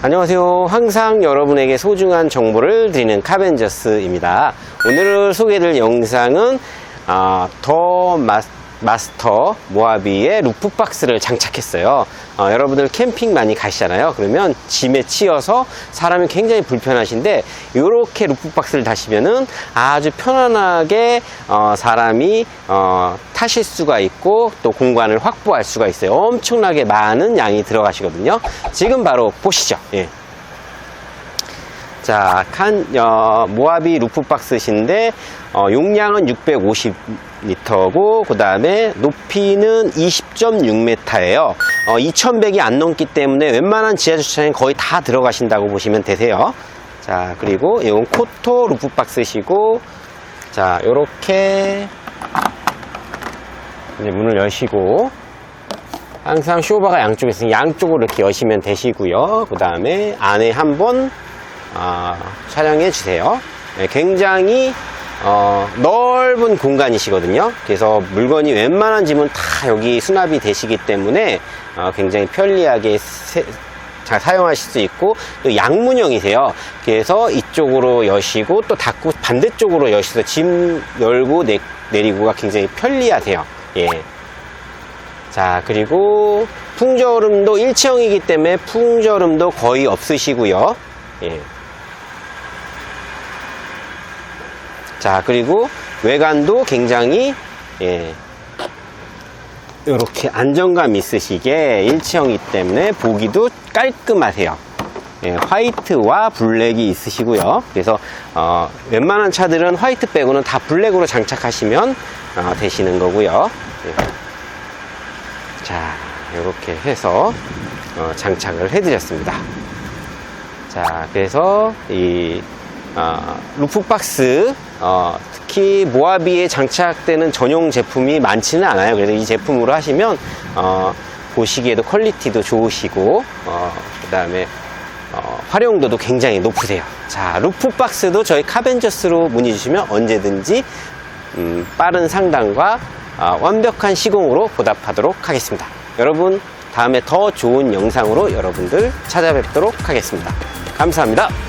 안녕하세요. 항상 여러분에게 소중한 정보를 드리는 카벤저스입니다. 오늘 소개해드릴 영상은 아, 더 마스, 마스터 모하비의 루프박스를 장착했어요. 어, 여러분들 캠핑 많이 가시잖아요. 그러면 짐에 치여서 사람이 굉장히 불편하신데 이렇게 루프박스를 다시면은 아주 편안하게 어, 사람이 어, 타실 수가 있고 또 공간을 확보할 수가 있어요. 엄청나게 많은 양이 들어가시거든요. 지금 바로 보시죠. 예. 자, 칸, 어, 모하비 루프박스신데, 어, 용량은 650리터고, 그 다음에 높이는 20.6m예요. 어, 2100이 안 넘기 때문에 웬만한 지하주차장에 거의 다 들어가신다고 보시면 되세요. 자, 그리고 이건 코토 루프박스시고, 자, 요렇게, 이제 문을 여시고, 항상 쇼바가 양쪽에 있으니 양쪽으로 이렇게 여시면 되시고요. 그 다음에 안에 한번 아, 촬영해 주세요. 네, 굉장히 어, 넓은 공간이시거든요. 그래서 물건이 웬만한 짐은 다 여기 수납이 되시기 때문에 어, 굉장히 편리하게 세- 잘 사용하실 수 있고 또 양문형이세요. 그래서 이쪽으로 여시고 또 닫고 반대쪽으로 여셔서 짐 열고 내, 내리고가 굉장히 편리하세요. 예. 자, 그리고 풍절음도 일체형이기 때문에 풍절음도 거의 없으시고요. 예. 자, 그리고 외관도 굉장히 예. 이렇게 안정감 있으시게 일체형이기 때문에 보기도 깔끔하세요. 예, 화이트와 블랙이 있으시고요. 그래서 어, 웬만한 차들은 화이트 빼고는 다 블랙으로 장착하시면 어, 되시는 거고요. 예. 자, 이렇게 해서 어, 장착을 해드렸습니다. 자, 그래서 이 어, 루프박스 어, 특히 모하비에 장착되는 전용 제품이 많지는 않아요. 그래서 이 제품으로 하시면 어, 보시기에도 퀄리티도 좋으시고 어, 그다음에 어, 활용도도 굉장히 높으세요. 자, 루프박스도 저희 카벤저스로 문의 주시면 언제든지 음, 빠른 상담과 아, 완벽한 시공으로 보답하도록 하겠습니다. 여러분, 다음에 더 좋은 영상으로 여러분들 찾아뵙도록 하겠습니다. 감사합니다.